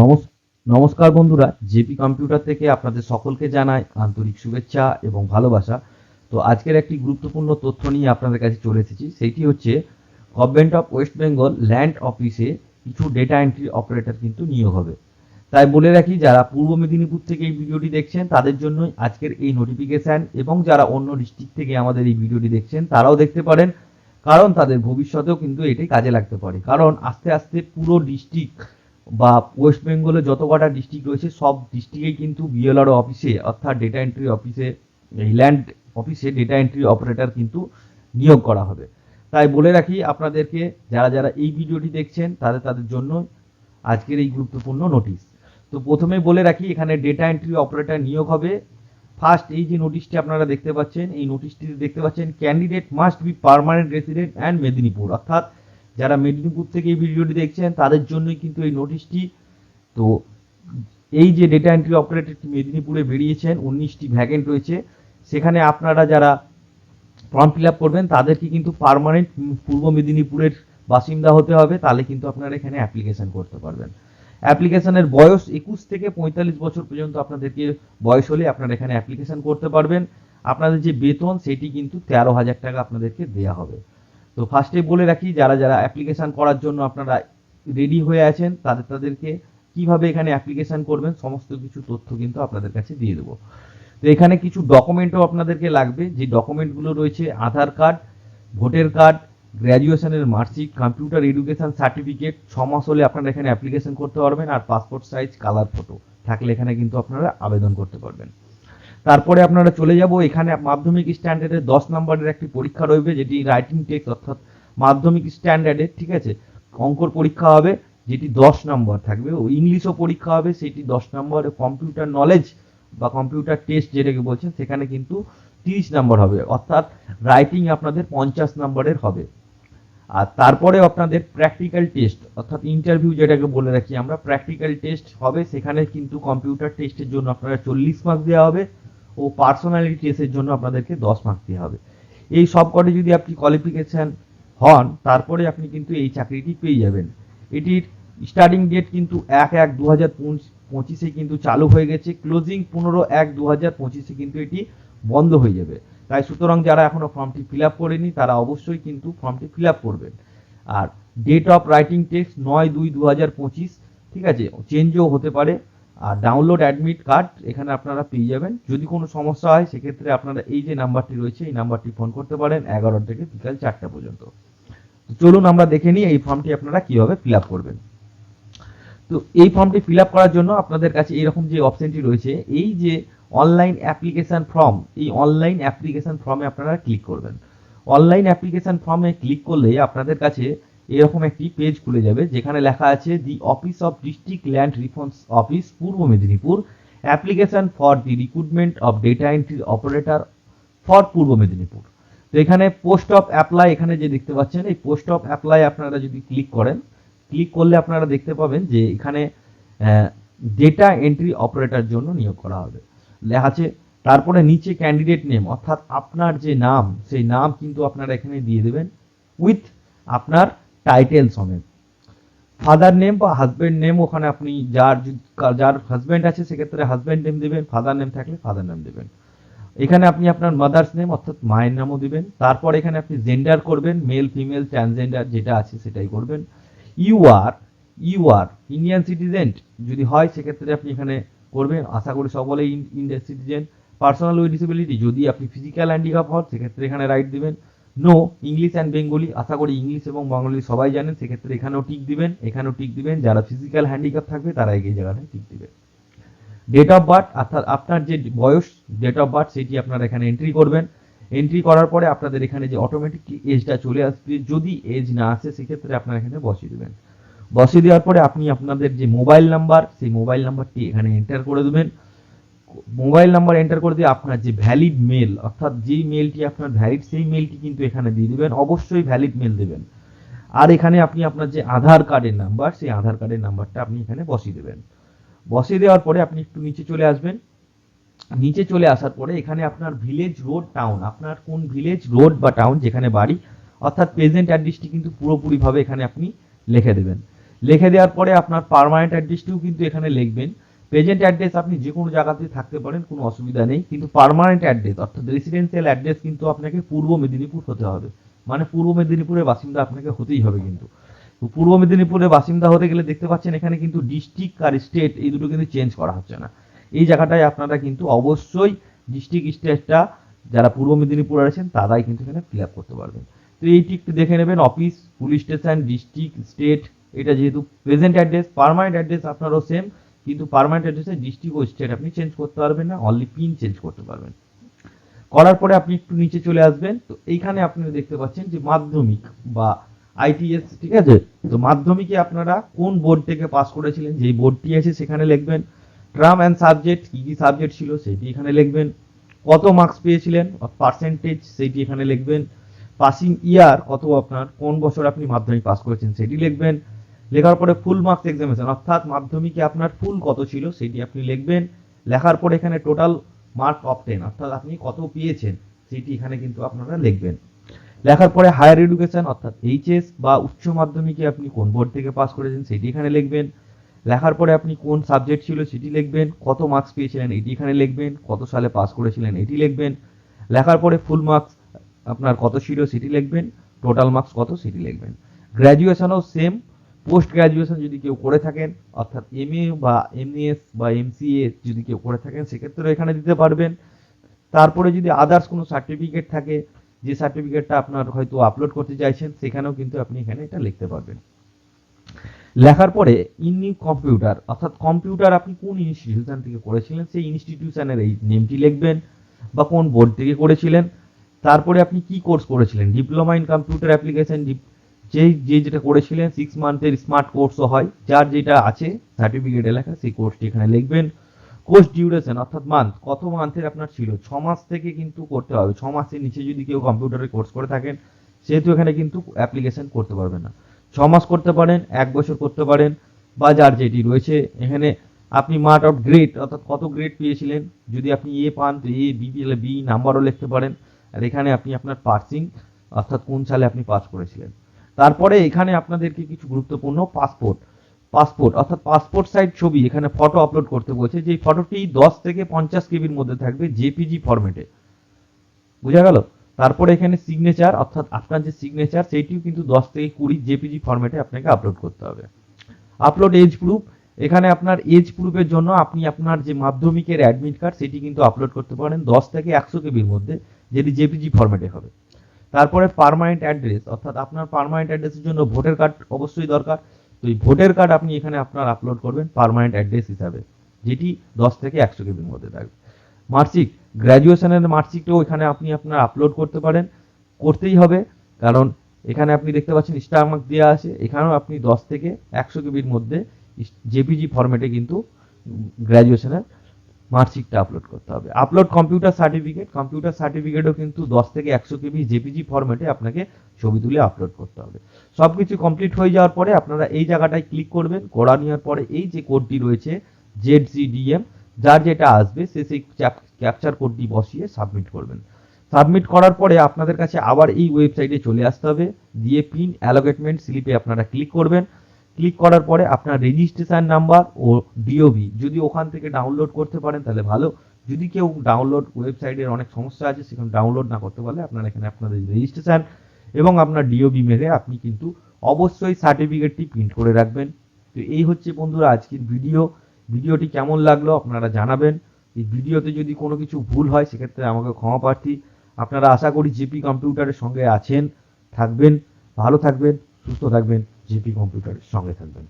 নমস- নমস্কার বন্ধুরা, JP computer থেকে আপনাদের সকলকে জানাই আন্তরিক শুভেচ্ছা এবং ভালোবাসা। তো আজকের একটি গুরুত্বপূর্ণ তথ্য নিয়ে আপনাদের কাছে চলে এসেছি, সেইটি হচ্ছে government of West Bengal land অফিসে কিছু ডেটা এন্ট্রি অপারেটর কিন্তু নিয়োগ হবে। তাই বলে রাখি, যারা পূর্ব মেদিনীপুর থেকে এই ভিডিওটি দেখছেন, তাদের জন্যই আজকের এই নোটিফিকেশন এবং যারা অন্য ডিস্ট্রিক্ট থেকে আমাদের এই ভিডিওটি দেখছেন, তারাও দেখতে পারেন, কারণ তাদের ভবিষ্যতেও কিন্তু এটি কাজে লাগতে পারে। কারণ আস্তে আস্তে পুরো ডিস্ট্রিক্ট বা ওয়েস্ট বেঙ্গলে যত কটা ডিস্ট্রিক্ট রয়েছে, সব ডিস্ট্রিক্টেই কিন্তু বিএলআর অফিসে অর্থাৎ ডেটা এন্ট্রি অফিসে এই ল্যান্ড অফিসে ডেটা এন্ট্রি অপারেটর কিন্তু নিয়োগ করা হবে। তাই বলে রাখি আপনাদেরকে, যারা যারা এই ভিডিওটি দেখছেন, তাদের তাদের জন্য আজকের এই গুরুত্বপূর্ণ নোটিশ তো প্রথমে বলে রাখি, এখানে ডেটা এন্ট্রি অপারেটর নিয়োগ হবে। ফার্স্ট এই যে নোটিশটি আপনারা দেখতে পাচ্ছেন, এই নোটিশটিতে দেখতে পাচ্ছেন candidate must be permanent resident and Medinipur অর্থাৎ যারা মেদিনীপুর থেকে এই ভিডিওটি দেখছেন, তাদের জন্যই কিন্তু এই নোটিশটি তো এই যে ডেটা এন্ট্রি অপারেটরটি মেদিনীপুরে বেরিয়েছেন, উনিশটি ভ্যাকেন্ট রয়েছে। সেখানে আপনারা যারা ফর্ম ফিল আপ করবেন, তাদেরকে কিন্তু পারমানেন্ট পূর্ব মেদিনীপুরের বাসিন্দা হতে হবে। তাহলে কিন্তু আপনারা এখানে অ্যাপ্লিকেশন করতে পারবেন। অ্যাপ্লিকেশনের বয়স একুশ থেকে পঁয়তাল্লিশ বছর পর্যন্ত আপনাদেরকে বয়স হলে আপনারা এখানে অ্যাপ্লিকেশন করতে পারবেন। আপনাদের যে বেতন, সেটি কিন্তু তেরো হাজার টাকা আপনাদেরকে দেওয়া হবে। তো ফার্স্টে বলে রাখি, যারা যারা অ্যাপ্লিকেশন করার জন্য আপনারা রেডি হয়ে আছেন, তাদের, তাদেরকে কীভাবে এখানে অ্যাপ্লিকেশন করবেন, সমস্ত কিছু তথ্য কিন্তু আপনাদের কাছে দিয়ে দেবো। তো এখানে কিছু ডকুমেন্টও আপনাদেরকে লাগবে, যে ডকুমেন্টগুলো রয়েছে, আধার কার্ড, ভোটার কার্ড গ্র্যাজুয়েশনের মার্কশিট কম্পিউটার এডুকেশন সার্টিফিকেট ছ মাস হলে আপনারা এখানে অ্যাপ্লিকেশন করতে পারবেন, আর পাসপোর্ট সাইজ কালার ফটো থাকলে এখানে কিন্তু আপনারা আবেদন করতে পারবেন। তারপরে আপনারা চলে যাব। এখানে মাধ্যমিক স্ট্যান্ডার্ডের দশ নম্বরের একটি পরীক্ষা রয়েছে যেটি রাইটিং টেক্সট অর্থাৎ মাধ্যমিক স্ট্যান্ডার্ডের ঠিক আছে? অঙ্কর পরীক্ষা হবে, যেটি দশ নম্বর থাকবে। ও ইংলিশও পরীক্ষা হবে, সেটি দশ নম্বর। কম্পিউটার নলেজ বা কম্পিউটার টেস্ট যেটাকে বলছেন, সেখানে কিন্তু তিরিশ নম্বর হবে। অর্থাৎ রাইটিং আপনাদের পঞ্চাশ নম্বরের হবে। আর তারপরে আপনাদের প্র্যাকটিক্যাল টেস্ট অর্থাৎ ইন্টারভিউ যেটাকে বলে রাখি আমরা প্র্যাকটিক্যাল টেস্ট হবে। সেখানে কিন্তু কম্পিউটার টেস্টের জন্য আপনারা চল্লিশ মার্ক দেওয়া হবে। ও পার্সোনালিটি টেস্টের জন্য আপনাদেরকে দশ মার্ক দেওয়া হবে। এই সব কটে যদি আপনি কোয়ালিফিকেশান হন, তারপরে আপনি কিন্তু এই চাকরিটি পেয়ে যাবেন। এটির স্টার্টিং ডেট কিন্তু এক এক দু হাজার পঁচিশে কিন্তু চালু হয়ে গেছে। ক্লোজিং পনেরো এক দু হাজার পঁচিশে কিন্তু এটি বন্ধ হয়ে যাবে। তাই সুতরাং যারা এখনও ফর্মটি ফিল আপ করেনি, তারা অবশ্যই কিন্তু ফর্মটি ফিল আপ করবেন। আর ডেট অফ রাইটিং টেক্সট নয় দুই দু হাজার পঁচিশ, ঠিক আছে? চেঞ্জও হতে পারে। আর ডাউনলোড অ্যাডমিট কার্ড এখানে আপনারা পেয়ে যাবেন। যদি কোনো সমস্যা হয়, সেক্ষেত্রে আপনারা এই যে নাম্বারটি রয়েছে, এই নাম্বারটি ফোন করতে পারেন এগারো থেকে বিকাল চারটা পর্যন্ত। চলুন আমরা দেখে নিই এই ফর্মটি আপনারা কীভাবে ফিল করবেন। তো এই ফর্মটি ফিল করার জন্য আপনাদের কাছে এরকম যে অপশনটি রয়েছে, এই যে অনলাইন অ্যাপ্লিকেশন ফর্ম এই অনলাইন অ্যাপ্লিকেশন ফর্মে আপনারা ক্লিক করবেন। অনলাইন অ্যাপ্লিকেশন ফর্মে ক্লিক করলে আপনাদের কাছে এরকম একটি পেজ খুলে যাবে, যেখানে লেখা আছে the office of district land reforms office Purba Medinipur application for the recruitment of data entry operator for Purba Medinipur. তো এখানে পোস্ট অফ অ্যাপ্লাই এখানে যে দেখতে পাচ্ছেন, এই পোস্ট অফ অ্যাপ্লাই আপনারা যদি ক্লিক করেন ক্লিক করলে আপনারা দেখতে পাবেন যে এখানে ডেটা এন্ট্রি অপারেটর জন্য নিয়োগ করা হবে। লেখা আছে, তারপরে নিচে ক্যান্ডিডেট নেম অর্থাৎ আপনার যে নাম, সেই নাম কিন্তু আপনারা এখানে দিয়ে দেবেন উইথ আপনার টাইটেল সমেত। ফাদার নেম বা হাজব্যান্ড নেম ওখানে আপনি যার যার হাজব্যান্ড আছে, সেক্ষেত্রে হাজব্যান্ড নেম দেবেন ফাদার নেম থাকলে ফাদার নেম দেবেন। এখানে আপনি আপনার মাদার্স নেম অর্থাৎ মায়ের নামও দিবেন। তারপর এখানে আপনি জেন্ডার করবেন মেল ফিমেল ট্রান্সজেন্ডার যেটা আছে সেটাই করবেন। You are you are Indian citizen যদি হয় সেক্ষেত্রে আপনি এখানে করবেন। আশা করি সকলেই Indian citizen personal with disability যদি আপনি ফিজিক্যাল হ্যান্ডিক্যাপ হন, সেক্ষেত্রে এখানে রাইট দিবেন। নো ইংলিশ অ্যান্ড বেঙ্গলি আশা করি ইংলিশ এবং বাঙালি সবাই জানেন, সেক্ষেত্রে এখানেও টিক দিবেন, এখানেও টিক দিবেন। যারা ফিজিক্যাল হ্যান্ডিক্যাপ থাকবে, তারা এই জায়গাটায় টিক দিবেন। ডেট অফ বার্থ অর্থাৎ আপনার যে বয়স ডেট অফ বার্থ সেটি আপনারা এখানে এন্ট্রি করবেন। এন্ট্রি করার পরে আপনাদের এখানে যে অটোমেটিক এজটা চলে আসবে, যদি এজ না আসে, সেক্ষেত্রে আপনারা এখানে বসিয়ে দেবেন। বসিয়ে দেওয়ার পরে আপনি আপনাদের যে মোবাইল নাম্বার সেই মোবাইল নাম্বারটি এখানে এন্টার করে দেবেন। মোবাইল নাম্বার এন্টার করে দিয়ে আপনার যে ভ্যালিড মেল অর্থাৎ যেই মেলটি আপনার ভ্যালিড সেই মেলটি কিন্তু এখানে দিয়ে দিবেন। অবশ্যই ভ্যালিড মেল দেবেন। আর এখানে আপনি আপনার যে আধার কার্ডের নাম্বার, সেই আধার কার্ডের নাম্বারটা আপনি এখানে বসিয়ে দেবেন। বসিয়ে দেওয়ার পরে আপনি একটু নিচে চলে আসবেন। নিচে চলে আসার পরে এখানে আপনার ভিলেজ রোড টাউন আপনার কোন ভিলেজ রোড বা টাউন যেখানে বাড়ি, অর্থাৎ প্রেজেন্ট অ্যাড্রেসটি কিন্তু পুরোপুরিভাবে এখানে আপনি লিখে দেবেন। লিখে দেওয়ার পরে আপনার পার্মানেন্ট অ্যাড্রেসটিও কিন্তু এখানে লিখবেন। প্রেজেন্ট অ্যাড্রেস আপনি যে কোনো জায়গাতে থাকতে পারেন, কোনো অসুবিধা নেই। কিন্তু পার্মানেন্ট অ্যাড্রেস অর্থাৎ রেসিডেন্সিয়াল অ্যাড্রেস কিন্তু আপনাকে পূর্ব মেদিনীপুর হতে হবে। মানে পূর্ব মেদিনীপুরের বাসিন্দা আপনাকে হতেই হবে কিন্তু। পূর্ব মেদিনীপুরের বাসিন্দা হতে গেলে দেখতে পাচ্ছেন এখানে কিন্তু ডিস্ট্রিক্ট আর স্টেট এই দুটো কিন্তু চেঞ্জ করা হচ্ছে না। এই জায়গাটায় আপনারা কিন্তু অবশ্যই ডিস্ট্রিক্ট স্টেটটা যারা পূর্ব মেদিনীপুর আছেন, তারাই কিন্তু এখানে ফিল আপ করতে পারবেন। তো এইটি একটু দেখে নেবেন office police station district state এটা যেহেতু প্রেজেন্ট অ্যাড্রেস পার্মানেন্ট অ্যাড্রেস আপনারও সেম কিন্তু পার্মানেন্ট অ্যাড্রেসে ডিস্ট্রিক্ট ও স্টেট আপনি চেঞ্জ করতে পারবেন না অনলি পিন চেঞ্জ করতে পারবেন। করার পরে আপনি একটু নিচে চলে আসবেন, তো এইখানে আপনি দেখতে পাচ্ছেন যে মাধ্যমিক বা আইটিএস ঠিক আছে? তো মাধ্যমিকে আপনারা কোন বোর্ড থেকে পাস করেছিলেন, যেই বোর্ডটি আছে সেখানে লিখবেন। ট্রাম অ্যান্ড সাবজেক্ট কী কী সাবজেক্ট ছিল সেটি এখানে লিখবেন। কত মার্কস পেয়েছিলেন পার্সেন্টেজ সেইটি এখানে লিখবেন। পাসিং ইয়ার কত আপনার কোন বছর আপনি মাধ্যমিক পাস করেছেন, সেটি লিখবেন। লেখার পরে ফুল মার্কস এক্সামিনেশন অর্থাৎ মাধ্যমিকে আপনার ফুল কত ছিল সেটি আপনি লিখবেন। লেখার পরে এখানে টোটাল মার্ক অফ টেন অর্থাৎ আপনি কত পেয়েছেন সেটি এখানে কিন্তু আপনারা লিখবেন। লেখার পরে হায়ার এডুকেশন অর্থাৎ এইচএস বা উচ্চ মাধ্যমিকে আপনি কোন বোর্ড থেকে পাস করেছেন সেটি এখানে লিখবেন। লেখার পরে আপনি কোন সাবজেক্ট ছিল সেটি লিখবেন, কত মার্কস পেয়েছিলেন এটি এখানে লিখবেন, কত সালে পাস করেছিলেন এটি লিখবেন। লেখার পরে ফুল মার্কস আপনার কত ছিল সেটি লিখবেন টোটাল মার্কস কত সেটি লিখবেন। গ্র্যাজুয়েশনও সেম পোস্ট গ্র্যাজুয়েশন যদি কেউ করে থাকেন, অর্থাৎ এম বা এমএস বা এমসিএ যদি কেউ করে থাকেন সেক্ষেত্রে এখানে দিতে পারবেন। তারপরে যদি আদার্স কোনো সার্টিফিকেট থাকে, যে সার্টিফিকেটটা আপনার হয়তো আপলোড করতে চাইছেন, সেখানেও কিন্তু আপনি এখানে এটা লিখতে পারবেন। লেখার পরে ইনি কম্পিউটার, অর্থাৎ কম্পিউটার আপনি কোন ইনস্টিটিউশন থেকে করেছিলেন, সেই ইনস্টিটিউশনের এই নেমটি লিখবেন বা কোন বোর্ড থেকে করেছিলেন। তারপরে আপনি কি কোর্স করেছিলেন? ডিপ্লোমা ইন কম্পিউটার অ্যাপ্লিকেশন যেই, যে যেটা করেছিলেন সিক্স মান্থের স্মার্ট কোর্সও হয়। যার যেটা আছে সার্টিফিকেটে লেখা সেই কোর্সটি এখানে লিখবেন। কোর্স ডিউরেশন অর্থাৎ মান্থ কত মান্থের আপনার ছিল? ছ মাস থেকে কিন্তু করতে হবে। ছ মাসের নিচে যদি কেউ কম্পিউটারে কোর্স করে থাকেন, সেহেতু এখানে কিন্তু অ্যাপ্লিকেশন করতে পারবেন না। ছ মাস করতে পারেন, এক বছর করতে পারেন, বা যার যেটি রয়েছে। এখানে আপনি মার্ট আউট গ্রেড অর্থাৎ কত গ্রেড পেয়েছিলেন? যদি আপনি এ পান, তো এ বি পেলে বি নাম্বারও লিখতে পারেন। আর এখানে আপনি আপনার পার্সিং অর্থাৎ কোন সালে আপনি পাস করেছিলেন। তারপরে এখানে আপনাদেরকে কিছু গুরুত্বপূর্ণ পাসপোর্ট পাসপোর্ট অর্থাৎ পাসপোর্ট সাইজ ছবি, এখানে ফটো আপলোড করতে বলছে যে ফটোটি দশ থেকে পঞ্চাশ কেবির মধ্যে থাকবে জেপিজি ফরম্যাটে বোঝা গেল? তারপরে এখানে সিগনেচার অর্থাৎ আপনার যে সিগনেচার সেইটিও কিন্তু দশ থেকে কুড়ি জেপিজি ফরম্যাটে আপনাকে আপলোড করতে হবে। আপলোড এজ প্রুফ এখানে আপনার এজ প্রুফের জন্য আপনি আপনার যে মাধ্যমিকের অ্যাডমিট কার্ড সেটি কিন্তু আপলোড করতে পারেন দশ থেকে একশো কেবির মধ্যে, যেটি জেপিজি ফরম্যাটে হবে। তারপরে পার্মানেন্ট অ্যাড্রেস অর্থাৎ আপনার পার্মানেন্ট অ্যাড্রেসের জন্য ভোটার কার্ড অবশ্যই দরকার। তো এই ভোটার কার্ড আপনি এখানে আপনার আপলোড করবেন পারমানেন্ট অ্যাড্রেস হিসাবে, যেটি দশ থেকে একশো কেবির মধ্যে থাকবে। মার্কশিট গ্র্যাজুয়েশনের মার্কশিটও এখানে আপনি আপনার আপলোড করতে পারেন। করতেই হবে, কারণ এখানে আপনি দেখতে পাচ্ছেন স্টার মার্ক দেওয়া আছে। এখানেও আপনি দশ থেকে একশো কেবির মধ্যে জেপিজি ফরম্যাটে কিন্তু গ্র্যাজুয়েশনের মার্কশিটটা আপলোড করতে হবে। আপলোড কম্পিউটার সার্টিফিকেট কম্পিউটার সার্টিফিকেটও কিন্তু দশ থেকে একশো কেবি জেপিজি ফরম্যাটে আপনাকে ছবি তুলে আপলোড করতে হবে। সব কিছু কমপ্লিট হয়ে যাওয়ার পরে আপনারা এই জায়গাটায় ক্লিক করবেন। করা নেওয়ার পরে এই যে কোডটি রয়েছে জেড সিডিএম যার যেটা আসবে, সে সেই ক্যাপচার কোডটি বসিয়ে সাবমিট করবেন। সাবমিট করার পরে আপনাদের কাছে আবার এই ওয়েবসাইটে চলে আসতে হবে। দিয়ে পিন অ্যালোকেটমেন্ট স্লিপে আপনারা ক্লিক করবেন। ক্লিক করার পরে আপনার রেজিস্ট্রেশন নাম্বার ও ডিওবি যদি ওখান থেকে ডাউনলোড করতে পারেন তাহলে ভালো। যদি কেউ ডাউনলোড ওয়েবসাইটের অনেক সমস্যা আছে, সেখানে ডাউনলোড না করতে পারলে আপনারা এখানে আপনাদের রেজিস্ট্রেশন এবং আপনার ডিওবি মেরে আপনি কিন্তু অবশ্যই সার্টিফিকেটটি প্রিন্ট করে রাখবেন। তো এই হচ্ছে বন্ধুরা আজকের ভিডিও ভিডিওটি কেমন লাগল আপনারা জানাবেন। এই ভিডিওতে যদি কোনো কিছু ভুল হয়, সেক্ষেত্রে আমাকে ক্ষমা প্রার্থী। আপনারা আশা করি জিপি কম্পিউটারের সঙ্গে আছেন, থাকবেন, ভালো থাকবেন, সুস্থ থাকবেন। জিপি কম্পিউটারের সঙ্গে থাকবেন।